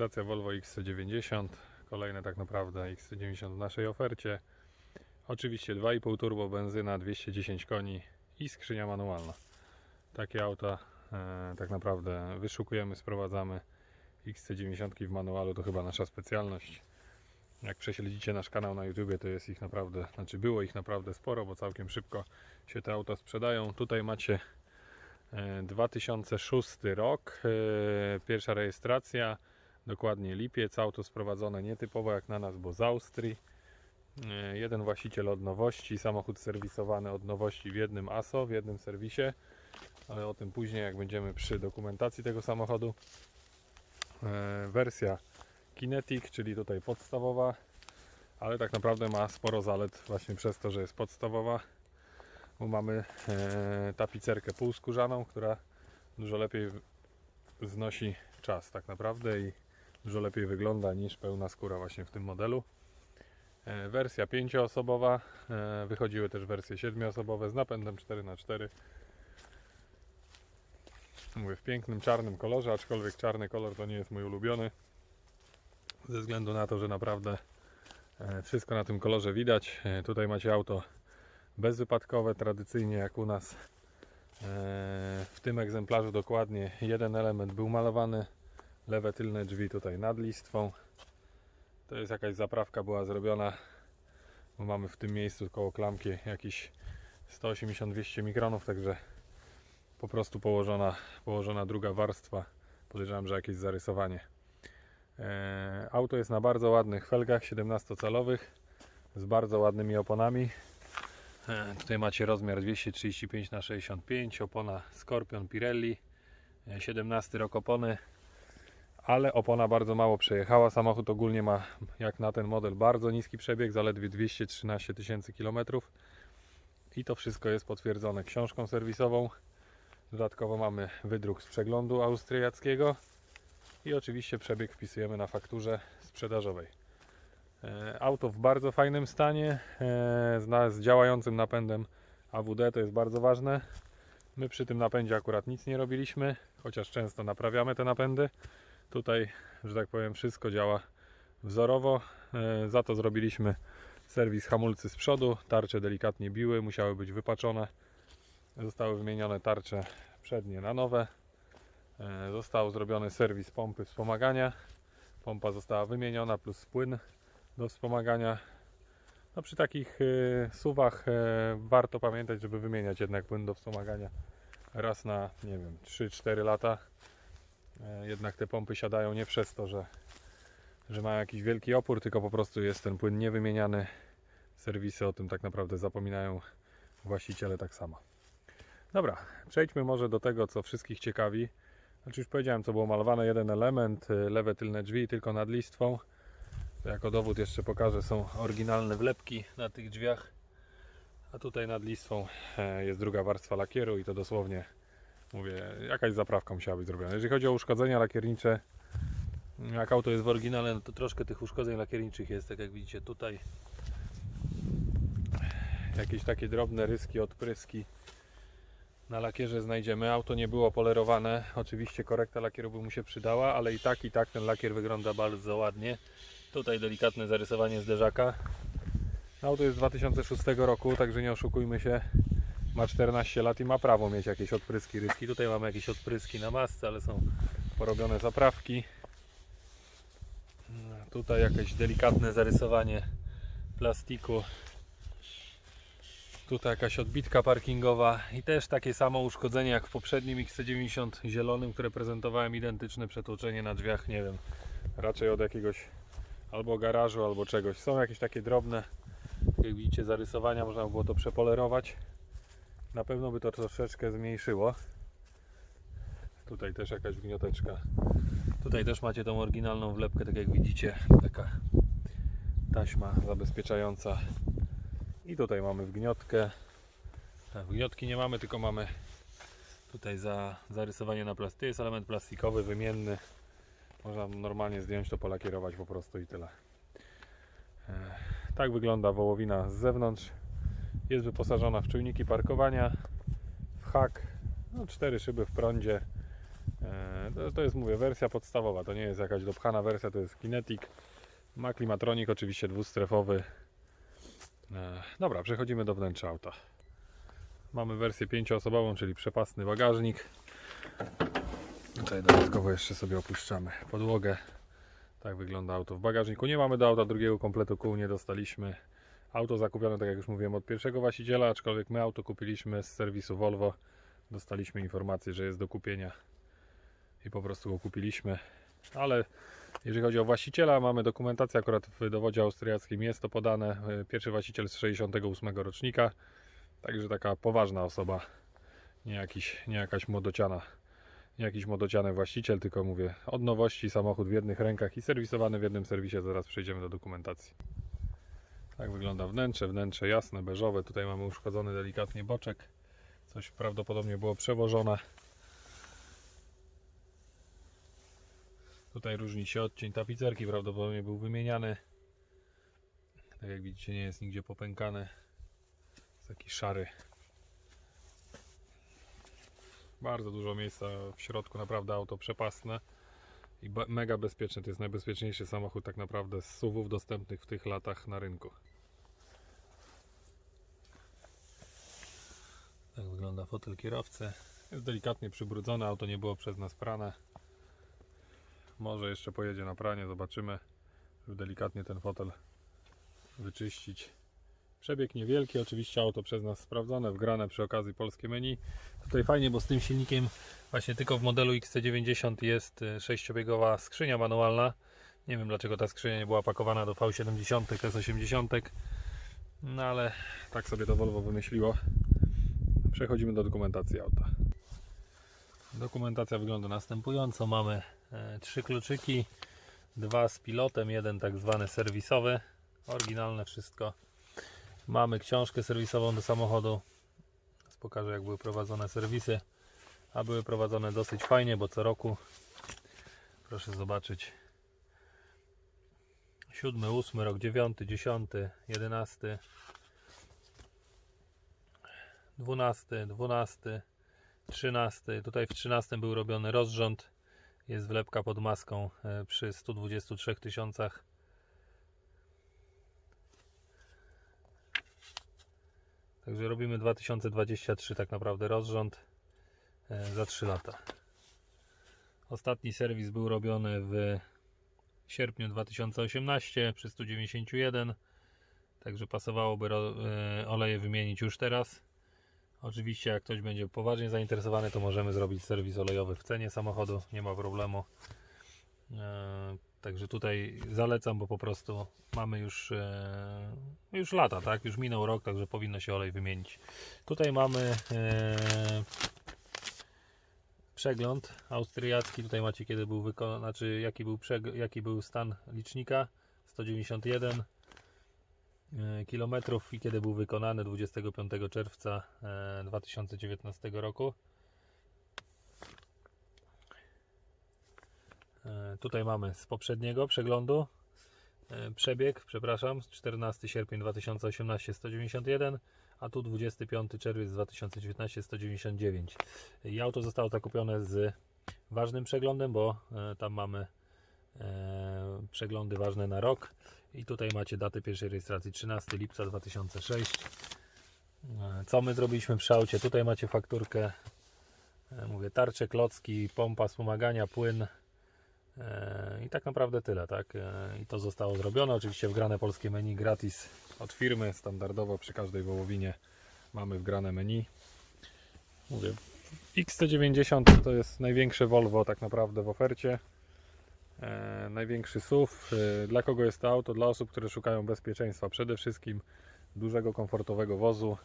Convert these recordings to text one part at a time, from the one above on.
motoryzacja Volvo XC90. Kolejne tak naprawdę XC90 w naszej ofercie. Oczywiście 2,5 turbo benzyna, 210 koni i skrzynia manualna. Takie auta e, tak naprawdę wyszukujemy, sprowadzamy. XC90 w manualu to chyba nasza specjalność. Jak prześledzicie nasz kanał na YouTube, to jest ich naprawdę, znaczy było ich naprawdę sporo, bo całkiem szybko się te auta sprzedają. Tutaj macie e, 2006 rok, e, pierwsza rejestracja, dokładnie lipiec. Auto sprowadzone nietypowo jak na nas, bo z Austrii. E, Jeden właściciel od nowości, samochód serwisowany od nowości w jednym ASO, w jednym serwisie, ale o tym później, jak będziemy przy dokumentacji tego samochodu. E, Wersja Kinetic, czyli tutaj podstawowa, ale tak naprawdę ma sporo zalet właśnie przez to, że jest podstawowa, bo mamy e, tapicerkę półskórzaną, która dużo lepiej znosi czas tak naprawdę i dużo lepiej wygląda niż pełna skóra właśnie w tym modelu. E, Wersja 5-osobowa, e, wychodziły też wersje 7-osobowe z napędem 4x4. Mówię w pięknym czarnym kolorze, aczkolwiek czarny kolor to nie jest mój ulubiony. Ze względu na to, że naprawdę e, wszystko na tym kolorze widać. Tutaj macie auto bezwypadkowe, tradycyjnie jak u nas. W tym egzemplarzu dokładnie jeden element był malowany. Lewe tylne drzwi tutaj nad listwą. To jest jakaś zaprawka była zrobiona, bo mamy w tym miejscu koło klamki jakieś 180-200 mikronów, także po prostu położona, położona druga warstwa. Podejrzewam, że jakieś zarysowanie. E, Auto jest na bardzo ładnych felgach 17-calowych z bardzo ładnymi oponami. E, Tutaj macie rozmiar 235 na 65 opona Scorpion Pirelli, e, 17 rok opony, ale opona bardzo mało przejechała. Samochód ogólnie ma jak na ten model bardzo niski przebieg, zaledwie 213 tysięcy kilometrów i to wszystko jest potwierdzone książką serwisową. Dodatkowo mamy wydruk z przeglądu austriackiego i oczywiście przebieg wpisujemy na fakturze sprzedażowej. E, Auto w bardzo fajnym stanie, e, z, działającym napędem AWD, to jest bardzo ważne. My przy tym napędzie akurat nic nie robiliśmy, chociaż często naprawiamy te napędy. Tutaj, że tak powiem, wszystko działa wzorowo. E, Za to zrobiliśmy serwis hamulcy z przodu. Tarcze delikatnie biły, musiały być wypaczone. Zostały wymienione tarcze przednie na nowe. E, Został zrobiony serwis pompy wspomagania. Pompa została wymieniona plus płyn do wspomagania. No przy takich e, suwach warto pamiętać, żeby wymieniać jednak płyn do wspomagania raz na, nie wiem, 3-4 lata. E, Jednak te pompy siadają nie przez to, że, że mają jakiś wielki opór, tylko po prostu jest ten płyn niewymieniany. Serwisy o tym tak naprawdę zapominają, właściciele tak samo. Dobra, przejdźmy może do tego, co wszystkich ciekawi. Znaczy już powiedziałem, co było malowane, jeden element, y, lewe tylne drzwi tylko nad listwą. Jako dowód jeszcze pokażę, są oryginalne wlepki na tych drzwiach. A tutaj nad listwą e, jest druga warstwa lakieru i to dosłownie, mówię, jakaś zaprawka musiała być zrobiona. Jeżeli chodzi o uszkodzenia lakiernicze, jak auto jest w oryginale, no to troszkę tych uszkodzeń lakierniczych jest, tak jak widzicie tutaj. Jakieś takie drobne ryski, odpryski na lakierze znajdziemy. Auto nie było polerowane. Oczywiście korekta lakieru by mu się przydała, ale i tak i tak ten lakier wygląda bardzo ładnie. Tutaj delikatne zarysowanie zderzaka. Auto jest z 2006 roku, także nie oszukujmy się. Ma 14 lat i ma prawo mieć jakieś odpryski, ryski. Tutaj mamy jakieś odpryski na masce, ale są porobione zaprawki. Tutaj jakieś delikatne zarysowanie plastiku Tutaj jakaś odbitka parkingowa i też takie samo uszkodzenie jak w poprzednim XC90 zielonym, które prezentowałem identyczne przetłoczenie na drzwiach, nie wiem, raczej od jakiegoś albo garażu, albo czegoś. Są jakieś takie drobne, jak widzicie, zarysowania, można by było to przepolerować. Na pewno by to troszeczkę zmniejszyło. Tutaj też jakaś wgnioteczka. Tutaj też macie tą oryginalną wlepkę, tak jak widzicie, taka taśma zabezpieczająca i tutaj mamy wgniotkę. Wgniotki nie mamy, tylko mamy tutaj za, zarysowanie na plastyce. Jest element plastikowy, wymienny. Można normalnie zdjąć to, polakierować po prostu i tyle. E, Tak wygląda wołowina z zewnątrz. Jest wyposażona w czujniki parkowania, w hak, no, cztery szyby w prądzie, E, To, to jest, mówię, wersja podstawowa, to nie jest jakaś dopchana wersja, to jest Kinetic. Ma klimatronik oczywiście dwustrefowy. E, Dobra, przechodzimy do wnętrza auta. Mamy wersję pięcioosobową, czyli przepasny bagażnik. Tutaj dodatkowo jeszcze sobie opuszczamy podłogę. Tak wygląda auto w bagażniku. Nie mamy do auta drugiego kompletu kół, nie dostaliśmy. Auto zakupione, tak jak już mówiłem, od pierwszego właściciela, aczkolwiek my auto kupiliśmy z serwisu Volvo. Dostaliśmy informację, że jest do kupienia i po prostu go kupiliśmy. Ale jeżeli chodzi o właściciela, mamy dokumentację akurat w dowodzie austriackim, jest to podane. E, Pierwszy właściciel z 68 rocznika, także taka poważna osoba, nie, jakiś, nie jakaś młodociana, nie jakiś młodociany właściciel, tylko mówię od nowości samochód w jednych rękach i serwisowany w jednym serwisie. Zaraz przejdziemy do dokumentacji. Tak wygląda wnętrze, wnętrze jasne, beżowe. Tutaj mamy uszkodzony delikatnie boczek. Coś prawdopodobnie było przewożone. Tutaj różni się odcień tapicerki, prawdopodobnie był wymieniany. Tak jak widzicie, nie jest nigdzie popękany. Jest taki szary. Bardzo dużo miejsca w środku, naprawdę auto przepasne i mega bezpieczne. To jest najbezpieczniejszy samochód tak naprawdę z SUVów dostępnych w tych latach na rynku. Tak wygląda fotel kierowcy. Jest delikatnie przybrudzone, auto nie było przez nas prane. Może jeszcze pojedzie na pranie, zobaczymy, żeby delikatnie ten fotel wyczyścić. Przebieg niewielki, oczywiście auto przez nas sprawdzone, wgrane przy okazji polskie menu. Tutaj fajnie, bo z tym silnikiem właśnie tylko w modelu XC90 jest y, sześciobiegowa skrzynia manualna. Nie wiem dlaczego ta skrzynia nie była pakowana do V70, S80. No ale tak sobie to Volvo wymyśliło. Przechodzimy do dokumentacji auta. Dokumentacja wygląda następująco. Mamy e, trzy kluczyki, dwa z pilotem, jeden tak zwany serwisowy. Oryginalne wszystko. Mamy książkę serwisową do samochodu. Teraz Pokażę jak były prowadzone serwisy. A były prowadzone dosyć fajnie, bo co roku proszę zobaczyć 7, 8, rok 9, 10, 11, 12, 12, 13. Tutaj w 13 był robiony rozrząd. Jest wlepka pod maską e, przy 123 tysiącach. Także robimy 2023 tak naprawdę rozrząd e, za 3 lata. Ostatni serwis był robiony w sierpniu 2018 przy 191. Także pasowałoby e, oleje wymienić już teraz. Oczywiście jak ktoś będzie poważnie zainteresowany, to możemy zrobić serwis olejowy w cenie samochodu, nie ma problemu. E, Także tutaj zalecam, bo po prostu mamy już, e, już lata, tak? Już minął rok, także powinno się olej wymienić. Tutaj mamy e, przegląd austriacki. Tutaj macie kiedy był wykonany, znaczy jaki był, jaki był stan licznika 191 e, kilometrów i kiedy był wykonany 25 czerwca e, 2019 roku. E, Tutaj mamy z poprzedniego przeglądu e, przebieg, przepraszam, z 14 sierpień 2018 191, a tu 25 czerwiec 2019 199. I auto zostało zakupione z ważnym przeglądem, bo e, tam mamy e, przeglądy ważne na rok. I tutaj macie datę pierwszej rejestracji 13 lipca 2006. E, Co my zrobiliśmy przy aucie? Tutaj macie fakturkę, e, mówię, tarcze, klocki, pompa wspomagania, płyn. E, I tak naprawdę tyle, tak? I to zostało zrobione. Oczywiście wgrane polskie menu gratis od firmy, standardowo przy każdej wołowinie mamy wgrane menu. Mówię, XC90 to jest największe Volvo tak naprawdę w ofercie. E, największy SUV. E, dla kogo jest to auto? Dla osób, które szukają bezpieczeństwa. Przede wszystkim dużego, komfortowego wozu.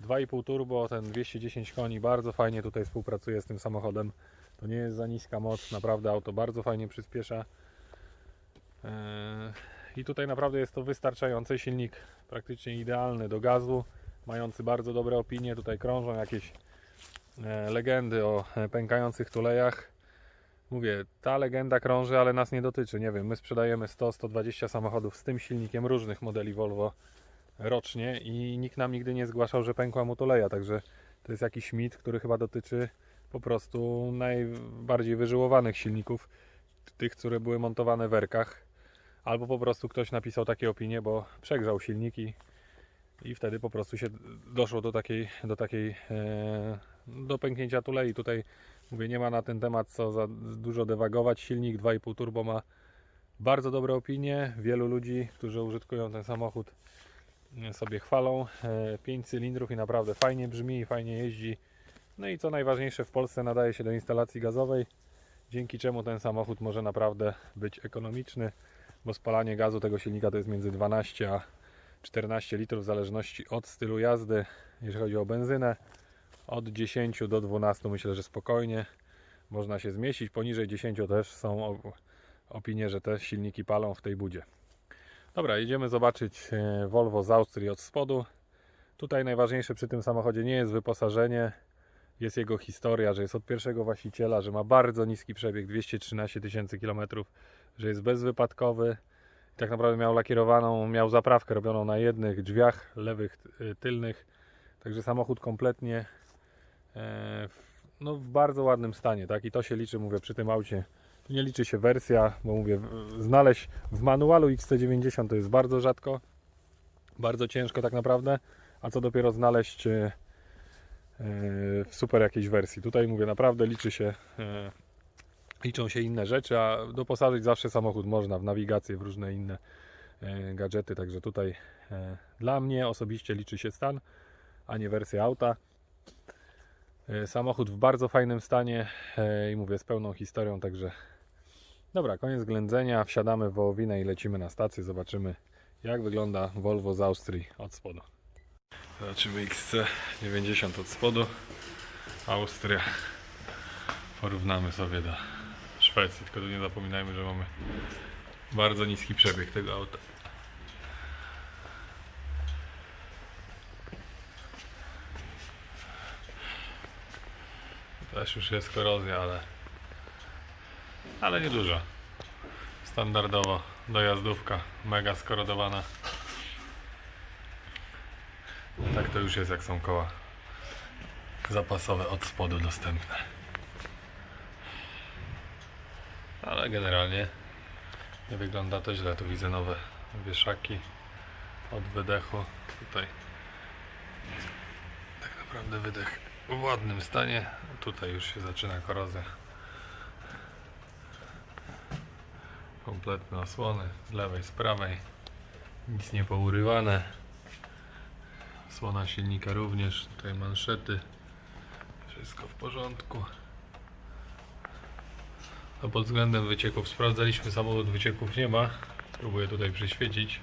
2,5 turbo, ten 210 koni, bardzo fajnie tutaj współpracuje z tym samochodem. To nie jest za niska moc, naprawdę auto bardzo fajnie przyspiesza. Eee, I tutaj naprawdę jest to wystarczający silnik, praktycznie idealny do gazu, mający bardzo dobre opinie. Tutaj krążą jakieś e, legendy o e, pękających tulejach. Mówię, ta legenda krąży, ale nas nie dotyczy. Nie wiem, my sprzedajemy 100-120 samochodów z tym silnikiem różnych modeli Volvo rocznie i nikt nam nigdy nie zgłaszał, że pękła mu tuleja, także to jest jakiś mit, który chyba dotyczy po prostu najbardziej wyżyłowanych silników, tych, które były montowane w erkach, albo po prostu ktoś napisał takie opinie, bo przegrzał silniki i wtedy po prostu się doszło do takiej, do takiej e, do pęknięcia tulei. Tutaj mówię, nie ma na ten temat co za dużo dewagować. Silnik 2,5 turbo ma bardzo dobre opinie. Wielu ludzi, którzy użytkują ten samochód e, sobie chwalą. 5 cylindrów i naprawdę fajnie brzmi i fajnie jeździ. No i co najważniejsze w Polsce nadaje się do instalacji gazowej, dzięki czemu ten samochód może naprawdę być ekonomiczny, bo spalanie gazu tego silnika to jest między 12 a 14 litrów w zależności od stylu jazdy. Jeżeli chodzi o benzynę, od 10 do 12 myślę, że spokojnie można się zmieścić. Poniżej 10 też są opinie, że te silniki palą w tej budzie. Dobra, idziemy zobaczyć e, Volvo z Austrii od spodu. Tutaj najważniejsze przy tym samochodzie nie jest wyposażenie, jest jego historia, że jest od pierwszego właściciela, że ma bardzo niski przebieg 213 tysięcy kilometrów, że jest bezwypadkowy. Tak naprawdę miał lakierowaną, miał zaprawkę robioną na jednych drzwiach lewych y, tylnych. Także samochód kompletnie e, w, no, w bardzo ładnym stanie, tak? I to się liczy, mówię, przy tym aucie. Nie liczy się wersja, bo mówię, znaleźć w manualu XC90 to jest bardzo rzadko, bardzo ciężko tak naprawdę, a co dopiero znaleźć e, e, w super jakiejś wersji. Tutaj mówię, naprawdę liczy się, e, liczą się inne rzeczy, a doposażyć zawsze samochód można w nawigację, w różne inne e, gadżety, także tutaj e, dla mnie osobiście liczy się stan, a nie wersja auta. E, Samochód w bardzo fajnym stanie e, i mówię z pełną historią, także dobra, koniec ględzenia, wsiadamy w wołowinę i lecimy na stację, zobaczymy jak wygląda Volvo z Austrii od spodu. Zobaczymy XC90 od spodu, Austria. Porównamy sobie do Szwecji, tylko nie zapominajmy, że mamy bardzo niski przebieg tego auta. Też już jest korozja, ale ale nieduża. Standardowo dojazdówka, mega skorodowana. Tak to już jest jak są koła zapasowe od spodu dostępne. Ale generalnie nie wygląda to źle. Tu widzę nowe wieszaki od wydechu. Tutaj tak naprawdę wydech w ładnym stanie. Tutaj już się zaczyna korozja. Kompletne osłony z lewej, z prawej. Nic nie pourywane. Słona silnika również. Tutaj manszety. Wszystko w porządku. No pod względem wycieków sprawdzaliśmy samochód, wycieków nie ma. Próbuję tutaj przyświecić.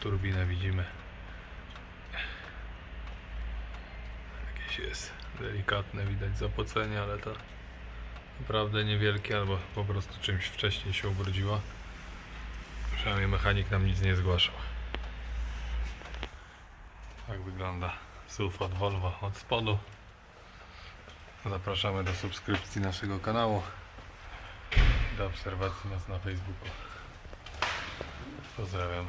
Turbinę widzimy. Jakieś jest delikatne, widać zapocenie, ale to naprawdę niewielkie, albo po prostu czymś wcześniej się ubrudziło. Przynajmniej mechanik nam nic nie zgłaszał. Tak wygląda SUV od Volvo od spodu. Zapraszamy do subskrypcji naszego kanału do obserwacji nas na Facebooku. Pozdrawiam.